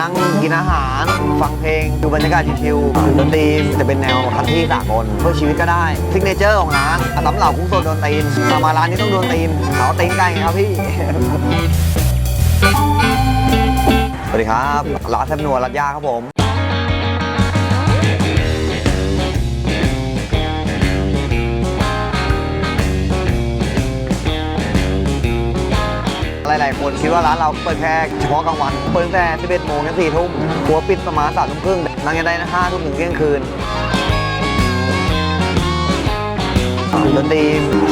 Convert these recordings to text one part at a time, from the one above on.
นั่งกินอาหาร ฟังเพลง ดูบรรยากาศชิวๆดนตรีจะเป็นแนวคันที่สากลเพื่อชีวิตก็ได้ซิกเนเจอร์ของร้านตำเหล่ากุ้งสดโดนตีนมามาร้านนี้ต้องโดนตีนเขาตีนไก่ครับพี่สวัสดีครับร้านแซมนัวรัดยาครับผม หลาย ๆ คนคิดว่าร้านเราเปิดแค่เฉพาะกลางวัน เปิดตั้งแต่ 11 โมงถึง 4 ทุ่มหัวปิดประมาณ3ทุ่มครึ่งนั่งยังได้นะ5ทุ่มถึงเที่ยงคืนดนตรี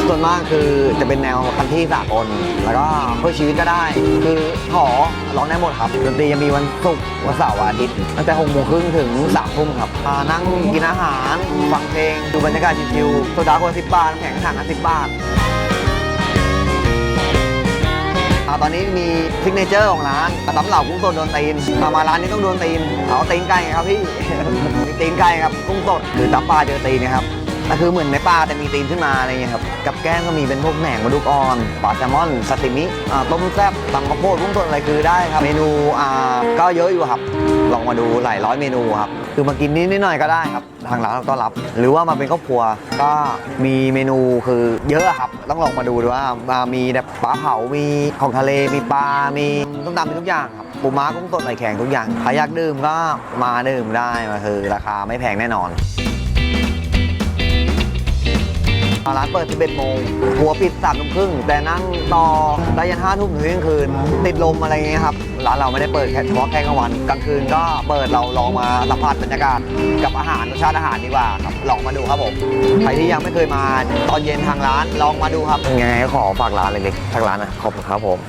ส่วนมากคือจะเป็นแนวคันที่สากล แล้วก็เพื่อชีวิตก็ได้ คือขอร้องได้หมดครับ ดนตรีจะมีวันศุกร์วันเสาร์วันอาทิตย์ตั้งแต่6โมงครึ่งถึง3ทุ่มครับนั่งกินอาหาร ฟังเพลง ดูบรรยากาศชิวๆโซดาคนละ10บาทน้ำแข็งถังละ10บบาท ตอนนี้มีซิกเนเจอร์ของร้านตำเหล่ากุ้งสดโดนตีนมามาร้านนี้ต้องโดนตีนเขาตีนไก่ครับพี่ มีตีนไก่ครับกุ้งสดหรือตำปลาเจอตีนนะครับก็คือเหมือนในปลาแต่มีตีนขึ้นมาอะไรเงี้ยครับ กับแก้มก็มีเป็นพวกแหนงมะดุกอ่อนปลาแซลมอนซาซิมิต้มแซ่บตำข้าวโพดกุ้งสดอะไรคือได้ครับ เมนูก็เยอะอยู่ครับ ลองมาดูหลายร้อยเมนูครับ คือมากินนิดนิดหน่อยก็ได้ครับ ทางร้านเราก็รับ หรือว่ามาเป็นครอบครัวก็มีเมนูคือเยอะครับ ต้องลองมาดูดูว่ามามีแบบปลาเผา มีของทะเล มีปลา มีต้มตำมีทุกอย่างครับปูม้ากุ้งสดไข่แข็งทุกอย่างใครอยากดื่มก็มาดื่มได้มาคือราคาไม่แพงแน่นอน ร้านเปิด 11 โมง หัวปิด3ทุ่มครึ่ง แต่นั่งต่อได้ยัน5ทุ่มถึงเที่ยงคืน ติดลมอะไรเงี้ยครับ ร้านเราไม่ได้เปิดแค่เฉพาะแค่กลางวัน กลางคืนก็เปิดเราลองมาสัมผัสบรรยากาศกับอาหารรสชาติอาหารดีกว่าครับ ลองมาดูครับผม ใครที่ยังไม่เคยมาตอนเย็นทางร้านลองมาดูครับ ยังไงก็ขอฝากร้านเล็กๆทางร้านนะ ขอบคุณครับผม